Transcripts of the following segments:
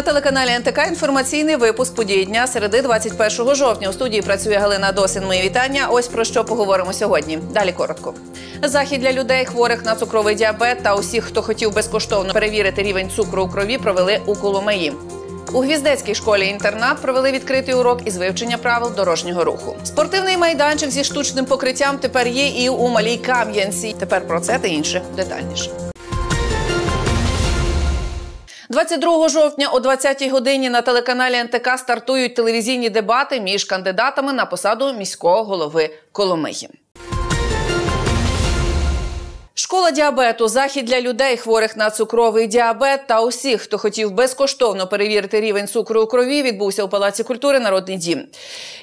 На телеканалі НТК інформаційний випуск події дня середи 21 жовтня. У студії працює Галина Досин. Мої вітання. Ось про що поговоримо сьогодні. Далі коротко. Захід для людей, хворих на цукровий діабет та усіх, хто хотів безкоштовно перевірити рівень цукру у крові, провели у Коломиї. У Гвіздецькій школі інтернат провели відкритий урок із вивчення правил дорожнього руху. Спортивний майданчик зі штучним покриттям тепер є і у малій Кам'янці. Тепер про це та інше детальніше. 22 жовтня о 20-й годині на телеканалі НТК стартують телевізійні дебати між кандидатами на посаду міського голови Коломиї. Школа діабету, захід для людей, хворих на цукровий діабет та усіх, хто хотів безкоштовно перевірити рівень цукру у крові, відбувся у Палаці культури Народний дім.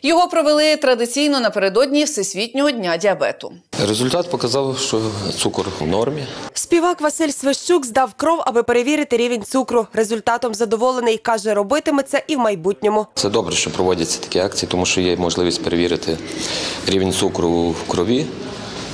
Його провели традиційно напередодні Всесвітнього дня діабету. Результат показав, що цукор в нормі. Співак Василь Свищук здав кров, аби перевірити рівень цукру. Результатом задоволений. Каже, робитиме це і в майбутньому. Це добре, що проводяться такі акції, тому що є можливість перевірити рівень цукру в крові,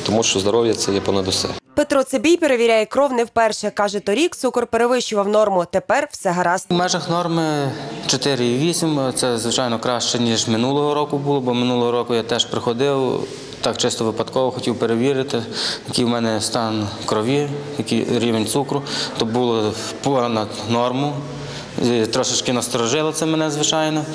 тому що здоров'я це є понад усе. Петро Цибій перевіряє кров не вперше. Каже, торік цукор перевищував норму. Тепер все гаразд. У межах норми 4,8. Це звичайно краще ніж минулого року було, бо минулого року я теж приходив. Так чисто випадково хотів перевірити, який в мене стан крові, який рівень цукру. То було понад норму. Трошечки насторожило це мене, звичайно.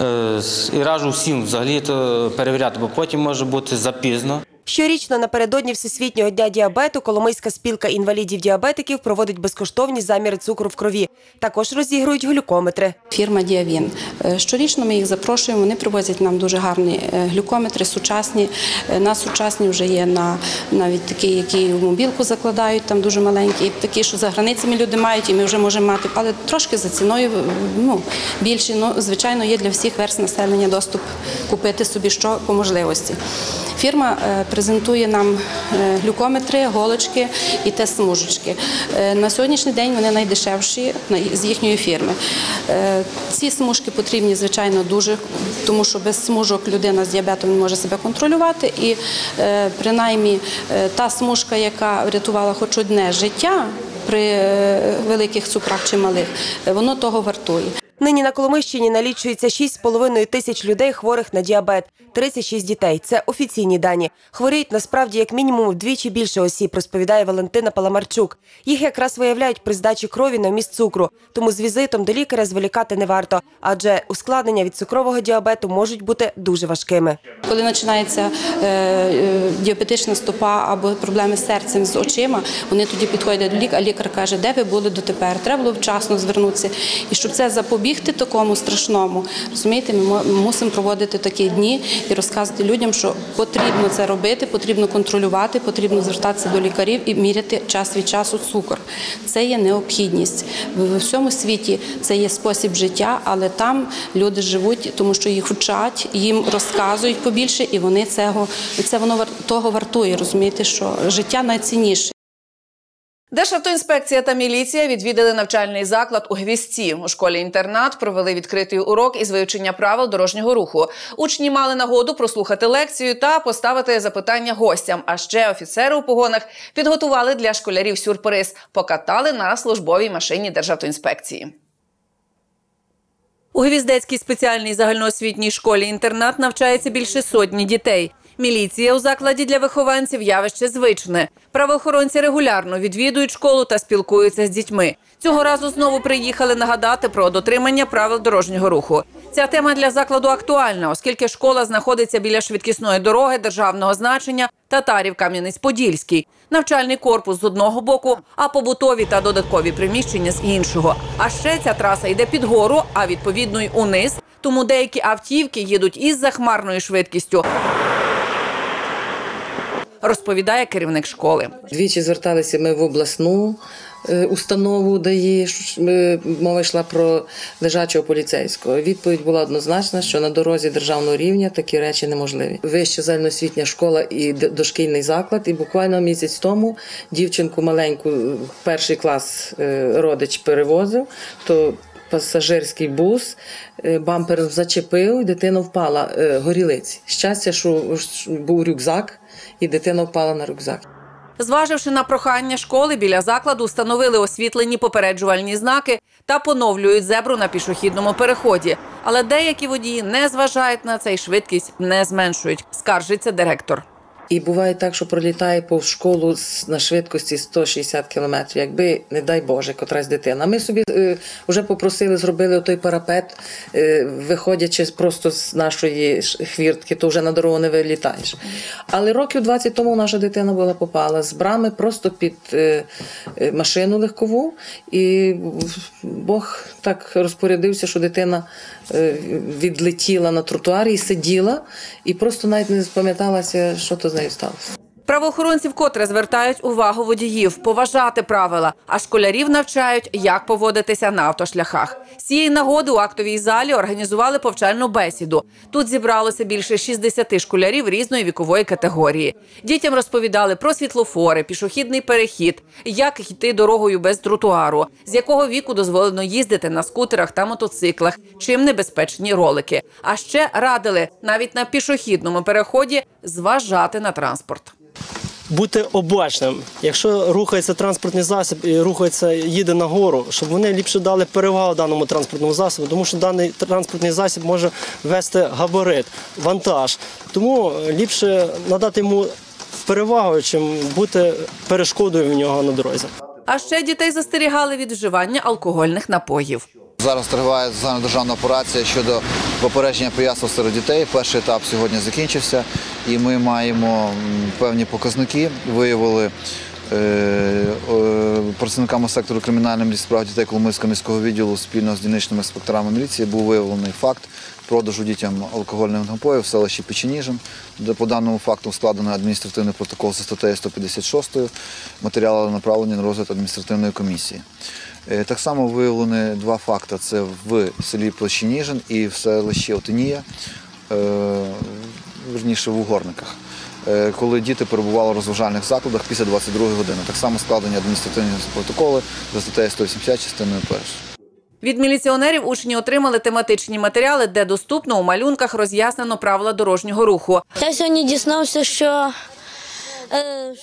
Е, І раджу всім взагалі то перевіряти, бо потім може бути запізно. Щорічно напередодні Всесвітнього дня діабету Коломийська спілка інвалідів-діабетиків проводить безкоштовні заміри цукру в крові. Також розігрують глюкометри. Фірма Діавін. Е, Щорічно ми їх запрошуємо. Вони привозять нам дуже гарні е, глюкометри, сучасні. Е, На сучасні вже є на навіть такі, які в мобілку закладають, там дуже маленькі, такі, що за границями люди мають, і ми вже можемо мати, але трошки за ціною ну, більші. Ну, звичайно, є для всіх верст населення доступ купити собі що по можливості. Фірма презентує нам е, глюкометри, голочки і тест-смужечки. Е, На сьогоднішній день вони найдешевші з їхньої фірми. Е, Ці смужки потрібні, звичайно, дуже, тому що без смужок людина з діабетом не може себе контролювати. І принаймні та смужка, яка врятувала хоч одне життя при великих цукрах чи малих, воно того вартує. Нині на Коломищині налічується 6,5 тисяч людей хворих на діабет, 36 дітей. Це офіційні дані. Хворіють насправді як мінімум вдвічі більше осіб, розповідає Валентина Паламарчук. Їх якраз виявляють при здачі крові на вміст цукру. Тому з візитом до лікаря зволікати не варто, адже ускладнення від цукрового діабету можуть бути дуже важкими. Коли починається е, е, діабетична стопа або проблеми з серцем, з очима, вони тоді підходять до лікаря, а лікар каже, де ви були дотепер, треба було вчасно звернутися. І щоб це запобігти такому страшному, розумієте, ми мусимо проводити такі дні і розказувати людям, що потрібно це робити, потрібно контролювати, потрібно звертатися до лікарів і міряти час від часу цукор. Це є необхідність. В всьому світі це є спосіб життя, але там люди живуть, тому що їх вчать, їм розказують побільше, і вони цього це воно того вартує. Розумієте, що життя найцінніше. Державтоінспекція та міліція відвідали навчальний заклад у Гвістці. У школі-інтернат провели відкритий урок із вивчення правил дорожнього руху. Учні мали нагоду прослухати лекцію та поставити запитання гостям. А ще офіцери у погонах підготували для школярів сюрприз, покатали на службовій машині Державтоінспекції. У Гвіздецькій спеціальній загальноосвітній школі-інтернат навчається більше сотні дітей. Міліція у закладі для вихованців явище звичне. Правоохоронці регулярно відвідують школу та спілкуються з дітьми. Цього разу знову приїхали нагадати про дотримання правил дорожнього руху. Ця тема для закладу актуальна, оскільки школа знаходиться біля швидкісної дороги державного значення Татарів Кам'янець-Подільський. Навчальний корпус з одного боку, а побутові та додаткові приміщення з іншого. А ще ця траса йде під гору, а відповідно й униз. Тому деякі автівки їдуть із захмарною швидкістю. Розповідає керівник школи. Двічі зверталися ми в обласну е, установу ДАІ, що ж, е, мова йшла про лежачого поліцейського. Відповідь була однозначна, що на дорозі державного рівня такі речі неможливі. Вища загальноосвітня школа і дошкільний заклад. І буквально місяць тому дівчинку маленьку, в перший клас е, родич перевозив, то пасажирський бус е, бампером зачепив, дитина впала е, горілиць. Щастя, що був рюкзак, і дитина впала на рюкзак. Зваживши на прохання школи, біля закладу встановили освітлені попереджувальні знаки та поновлюють зебру на пішохідному переході. Але деякі водії не зважають на це і швидкість не зменшують, скаржиться директор. І буває так, що пролітає повз школу на швидкості 160 кілометрів, якби, не дай Боже, котрась дитина. Ми собі е, вже попросили, зробили той парапет, е, виходячи просто з нашої хвіртки, то вже на дорогу не вилітаєш. Але років 20 тому наша дитина була попала з брами просто під е, е, машину легкову, і Бог так розпорядився, що дитина е, відлетіла на тротуарі і сиділа, і просто навіть не спам'яталася, що то those dolls. Правоохоронці вкотре звертають увагу водіїв поважати правила, а школярів навчають, як поводитися на автошляхах. З цієї нагоди у актовій залі організували повчальну бесіду. Тут зібралося більше 60 школярів різної вікової категорії. Дітям розповідали про світлофори, пішохідний перехід, як йти дорогою без тротуару, з якого віку дозволено їздити на скутерах та мотоциклах, чим небезпечні ролики. А ще радили навіть на пішохідному переході зважати на транспорт. Бути обачним. Якщо рухається транспортний засіб і рухається, їде нагору, щоб вони ліпше дали перевагу даному транспортному засобу, тому що даний транспортний засіб може вести габарит, вантаж. Тому ліпше надати йому перевагу, чим бути перешкодою в нього на дорозі. А ще дітей застерігали від вживання алкогольних напоїв. Зараз триває загальнодержавна операція щодо попередження пияцтва серед дітей. Перший етап сьогодні закінчився, і ми маємо певні показники. Виявили е, працівниками сектору кримінальної справ дітей Коломийського міського відділу спільно з дільничними інспекторами міліції був виявлений факт продажу дітям алкогольних напоїв в селищі Печеніжин, де по даному факту складено адміністративний протокол за статтею 156. Матеріали направлені на розгляд адміністративної комісії. Е, Так само виявлені два факти: це в селі Площиніжин і в селищі Отинія, е, верніше в Угорниках, е, коли діти перебували в розважальних закладах після 22 години. Так само складені адміністративні протоколи за статтею 180 частиною першою. Від міліціонерів учні отримали тематичні матеріали, де доступно у малюнках роз'яснено правила дорожнього руху. Я сьогодні дізнався, що,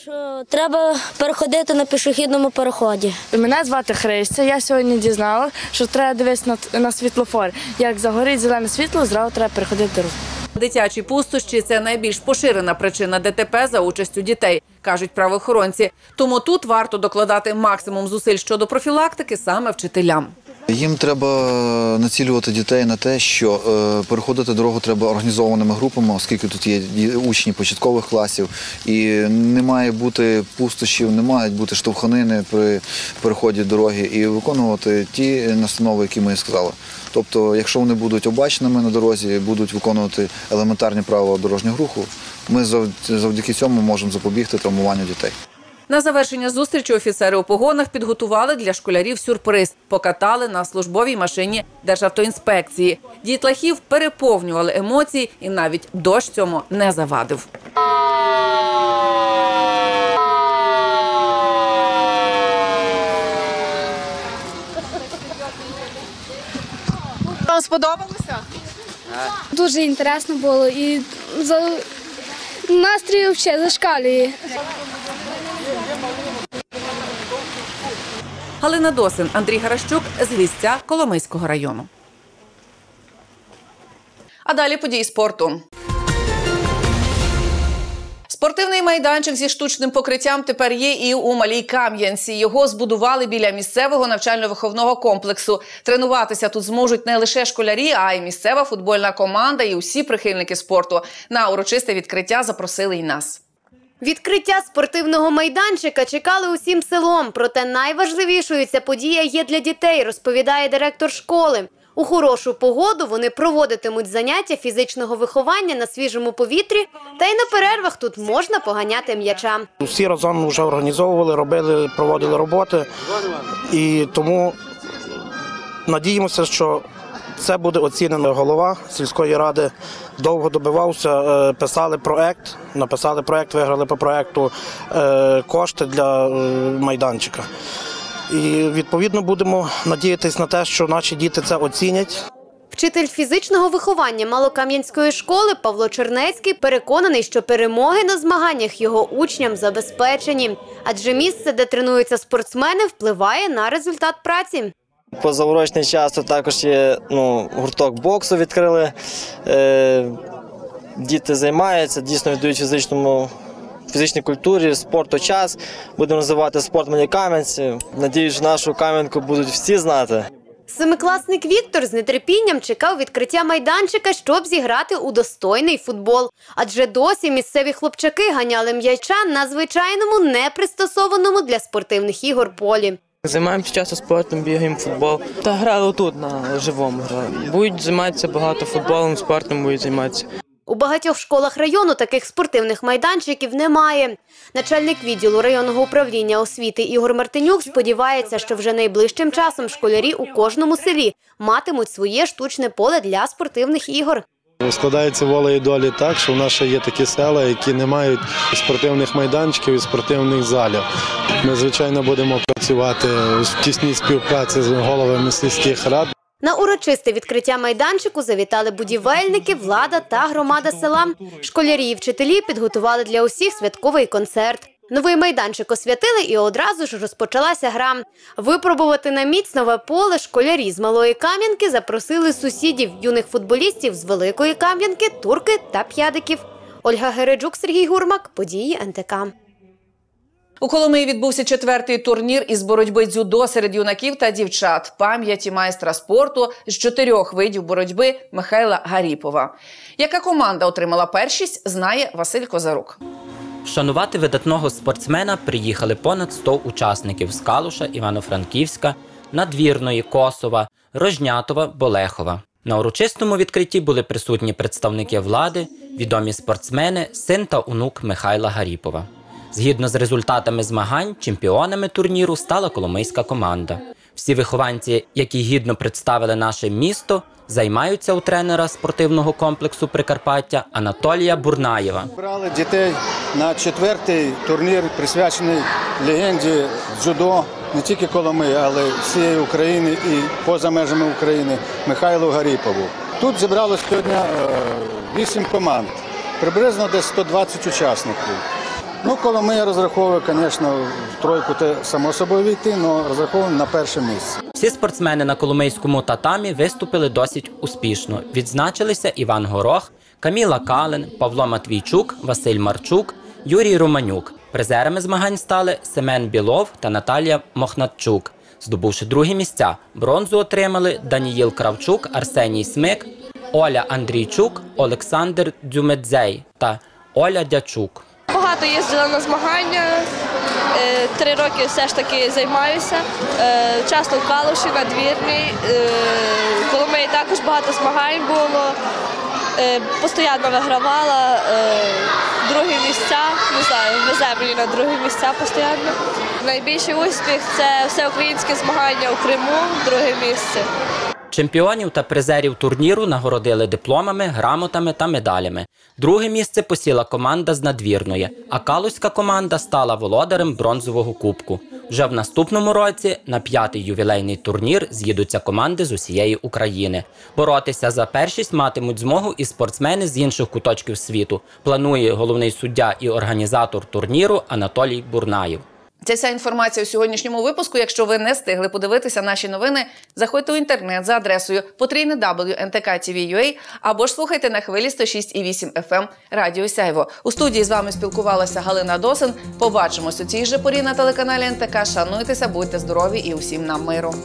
що треба переходити на пішохідному переході. Мене звати Христя. Я сьогодні дізнала, що треба дивитися на, на світлофор. Як загорить зелене світло, зразу треба переходити дорогу. Дитячі пустощі це найбільш поширена причина ДТП за участю дітей, кажуть правоохоронці. Тому тут варто докладати максимум зусиль щодо профілактики саме вчителям. Їм треба націлювати дітей на те, що е, переходити дорогу треба організованими групами, оскільки тут є учні початкових класів, і не має бути пустощів, не мають бути штовханини при переході дороги і виконувати ті настанови, які ми сказали. Тобто, якщо вони будуть обачними на дорозі, будуть виконувати елементарні правила дорожнього руху, ми завдяки цьому можемо запобігти травмуванню дітей. На завершення зустрічі офіцери у погонах підготували для школярів сюрприз. Покатали на службовій машині Державтоінспекції. Дітлахів переповнювали емоції, і навіть дощ цьому не завадив. Вам сподобалося? Дуже інтересно було і за... настрій взагалі зашкалює. Галина Досин, Андрій Гаращук з Лісця Коломийського району. А далі події спорту. Спортивний майданчик зі штучним покриттям тепер є і у Малій Кам'янці. Його збудували біля місцевого навчально-виховного комплексу. Тренуватися тут зможуть не лише школярі, а й місцева футбольна команда і усі прихильники спорту. На урочисте відкриття запросили й нас. Відкриття спортивного майданчика чекали усім селом. Проте найважливішою ця подія є для дітей, розповідає директор школи. У хорошу погоду вони проводитимуть заняття фізичного виховання на свіжому повітрі, та й на перервах тут можна поганяти м'яча. Всі разом вже організовували, робили, проводили роботи. І тому надіємося, що це буде оцінено. Голова сільської ради довго добивався, е, писали проект, написали проект, виграли по проекту е, кошти для е, майданчика. І відповідно будемо надіятися на те, що наші діти це оцінять. Вчитель фізичного виховання Малокам'янської школи Павло Чернецький переконаний, що перемоги на змаганнях його учням забезпечені, адже місце, де тренуються спортсмени, впливає на результат праці. Позаурочний час тут також є ну, гурток боксу відкрили. Е, діти займаються, дійсно віддають фізичному. Фізичній культурі, спорту час. Будемо називати спорт мені кам'янці. Надіюсь, нашу кам'янку будуть всі знати. Семикласник Віктор з нетерпінням чекав відкриття майданчика, щоб зіграти у достойний футбол. Адже досі місцеві хлопчаки ганяли м'яча на звичайному, непристосованому для спортивних ігор полі. Займаємося часто спортом, бігаємо футбол. Та грали тут на живому граємо. Будуть займатися багато футболом, спортом будуть займатися. У багатьох школах району таких спортивних майданчиків немає. Начальник відділу районного управління освіти Ігор Мартинюк сподівається, що вже найближчим часом школярі у кожному селі матимуть своє штучне поле для спортивних ігор. Складається волею долі так, що в нас ще є такі села, які не мають спортивних майданчиків і спортивних залів. Ми, звичайно, будемо працювати в тісній співпраці з головами сільських рад. На урочисте відкриття майданчику завітали будівельники, влада та громада села. Школярі і вчителі підготували для усіх святковий концерт. Новий майданчик освятили і одразу ж розпочалася гра. Випробувати на міць нове поле школярі з Малої Кам'янки запросили сусідів, юних футболістів з Великої Кам'янки, Турки та П'ядиків. Ольга Гереджук, Сергій Гурмак, події НТК. У Коломиї відбувся четвертий турнір із боротьби дзюдо серед юнаків та дівчат пам'яті майстра спорту з чотирьох видів боротьби Михайла Гаріпова. Яка команда отримала першість, знає Василь Козарук. Вшанувати видатного спортсмена приїхали понад 100 учасників з Калуша, Івано-Франківська, Надвірної, Косова, Рожнятова, Болехова. На урочистому відкритті були присутні представники влади, відомі спортсмени, син та онук Михайла Гаріпова. Згідно з результатами змагань, чемпіонами турніру стала коломийська команда. Всі вихованці, які гідно представили наше місто, займаються у тренера спортивного комплексу Прикарпаття Анатолія Бурнаєва. Брали дітей на четвертий турнір, присвячений легенді дзюдо не тільки Коломи, але всієї України і поза межами України Михайлу Гаріпову. Тут зібралось сьогодні е, вісім команд, приблизно десь 120 учасників. Ну, Коломия розраховує, звісно, в тройку те само собою війти, але розраховуємо на перше місце. Всі спортсмени на коломийському татамі виступили досить успішно. Відзначилися Іван Горох, Каміла Калин, Павло Матвійчук, Василь Марчук, Юрій Романюк. Призерами змагань стали Семен Білов та Наталія Мохнатчук. Здобувши другі місця, бронзу отримали Даніїл Кравчук, Арсеній Смик, Оля Андрійчук, Олександр Дзюмедзей та Оля Дячук. Багато їздила на змагання. е, Три роки все ж таки займаюся. Е, Часто в Калуші, на Двірній. Е, Коломиї також багато змагань було. Постійно вигравала другі місця. Не знаю, везе мені на другі місця постійно. Найбільший успіх це всеукраїнське змагання у Криму, друге місце. Чемпіонів та призерів турніру нагородили дипломами, грамотами та медалями. Друге місце посіла команда з надвірної, а калузька команда стала володарем бронзового кубку. Вже в наступному році на п'ятий ювілейний турнір з'їдуться команди з усієї України. Боротися за першість матимуть змогу і спортсмени з інших куточків світу. Планує головний суддя і організатор турніру Анатолій Бурнаєв. Це вся інформація у сьогоднішньому випуску. Якщо ви не встигли подивитися наші новини, заходьте у інтернет за адресою www.ntkTV.ua WNTK.TV.ua або ж слухайте на хвилі 106,8 FM Радіо Сяйво. У студії з вами спілкувалася Галина Досин. Побачимось у цій же порі на телеканалі НТК. Шануйтеся, будьте здорові і усім нам миру.